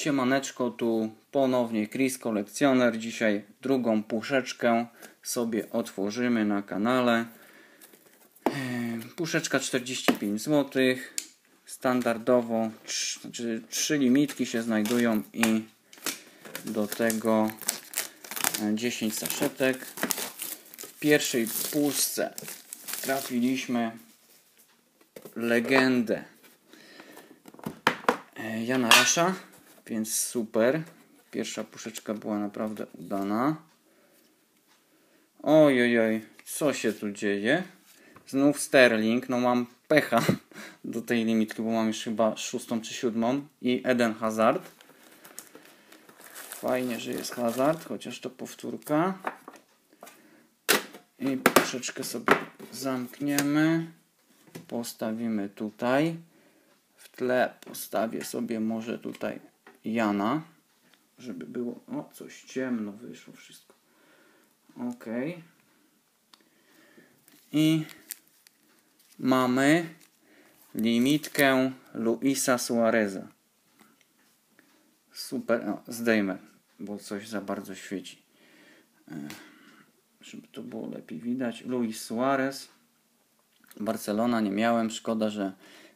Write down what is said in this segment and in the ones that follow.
Siemaneczko, tu ponownie Chris Kolekcjoner. Dzisiaj drugą puszeczkę sobie otworzymy na kanale. Eee, Puszeczka 45 zł. Standardowo trz- znaczy, trzy limitki się znajdują i do tego e, 10 saszetek. W pierwszej puszce trafiliśmy legendę e, Jana Rasza, więc super. Pierwsza puszeczka była naprawdę udana. Oj, oj, oj, co się tu dzieje? Znów Sterling, no mam pecha do tej limitki, bo mam już chyba szóstą czy siódmą i Eden Hazard. Fajnie, że jest Hazard, chociaż to powtórka. I troszeczkę sobie zamkniemy. Postawimy tutaj. W tle postawię sobie może tutaj Jana, żeby było. O, coś ciemno wyszło wszystko. Ok. I mamy limitkę Luisa Suareza. Super. O, zdejmę, bo coś za bardzo świeci. E, Żeby to było lepiej widać. Luis Suarez. Barcelona nie miałem. Szkoda, że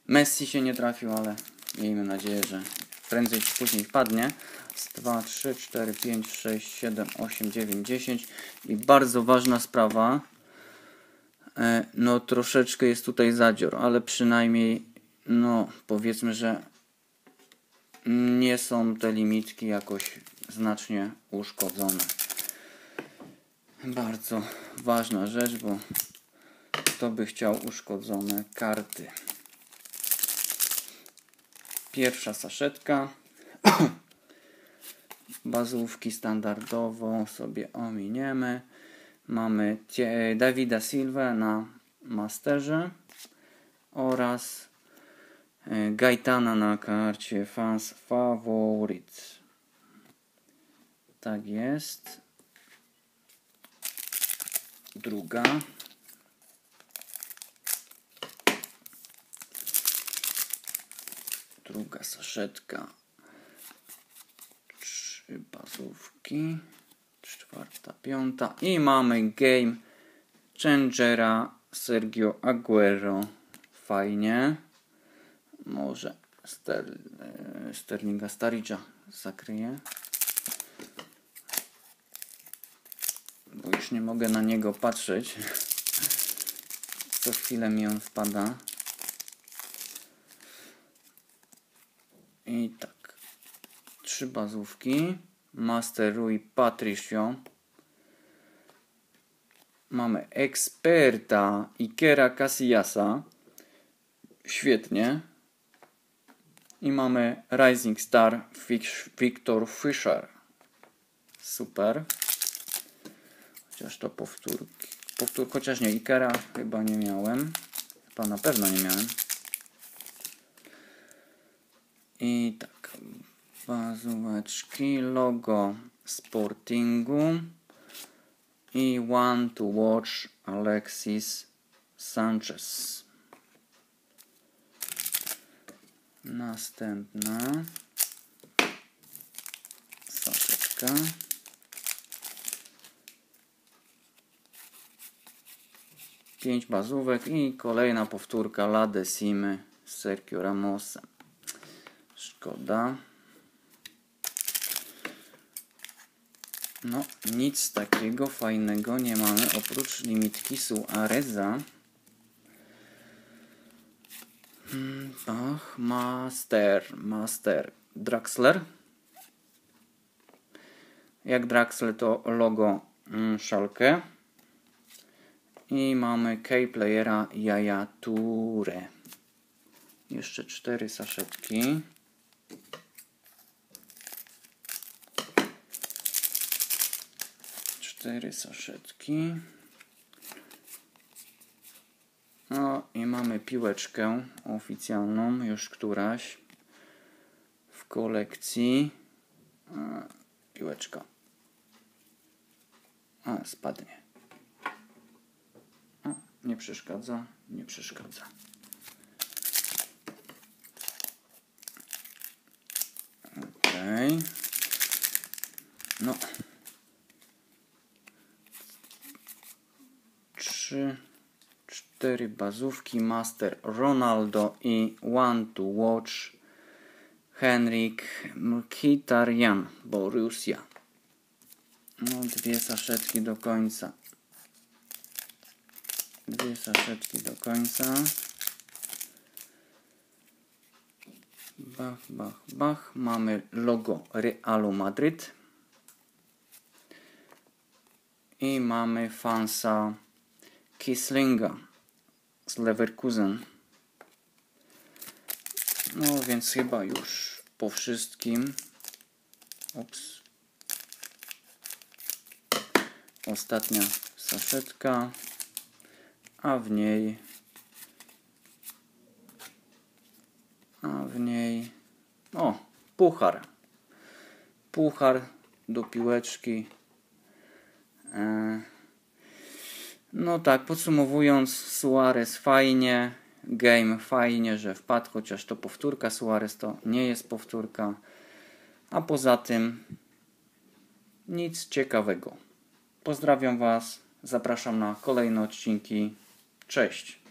Messi się nie trafił, ale miejmy nadzieję, że prędzej czy później wpadnie. Z 2, 3, 4, 5, 6, 7, 8, 9, 10. I bardzo ważna sprawa. E, No troszeczkę jest tutaj zadzior, ale przynajmniej no powiedzmy, że nie są te limitki jakoś znacznie uszkodzone. Bardzo ważna rzecz, bo kto by chciał uszkodzone karty. Pierwsza saszetka. Bazówki standardowo sobie ominiemy. Mamy Davida Silva na Masterze oraz e, Gaitana na karcie Fans Favorite. Tak jest. Druga. Druga saszetka. Trzy bazówki. Czwarta, piąta. I mamy game changera Sergio Aguero. Fajnie. Może Ster, Sterlinga Staricza zakryję. Bo już nie mogę na niego patrzeć. Co chwilę mi on wpada. I tak. Trzy bazówki. Master Rui Patricio. Mamy eksperta Ikera Casillasa. Świetnie. I mamy Rising Star Victor Fischer. Super. Chociaż to powtórki. Powtór, chociaż nie, Ikera chyba nie miałem. Chyba na pewno nie miałem. I tak, bazóweczki, logo Sportingu i One to Watch Alexis Sanchez. Następna saszetka. Pięć bazówek i kolejna powtórka La Decimy z Sergio Ramosem. Szkoda. No, nic takiego fajnego nie mamy oprócz limitki Suareza. Hmm, Ach, Master, Master. Draxler. Jak Draxler to logo mm, Schalke. I mamy K-Playera Jaja Toure. Jeszcze cztery saszetki. Cztery saszetki. No i mamy piłeczkę oficjalną, już któraś w kolekcji. Piłeczka. A, spadnie. O, nie przeszkadza, nie przeszkadza. No. Trzy, cztery bazówki. Master Ronaldo i One to Watch. Henrik Mkhitaryan, Borussia. No, dwie saszetki do końca. Dwie saszetki do końca. Bach, bach, bach. Mamy logo Realu Madryt. I mamy fansa Kislinga z Leverkusen. No więc chyba już po wszystkim. Ups. Ostatnia saszetka, a w niej a w niej o, puchar. Puchar do piłeczki. E, no tak, podsumowując, Suarez fajnie, game fajnie, że wpadł, chociaż to powtórka Suarez to nie jest powtórka. A poza tym nic ciekawego. Pozdrawiam Was, zapraszam na kolejne odcinki. Cześć.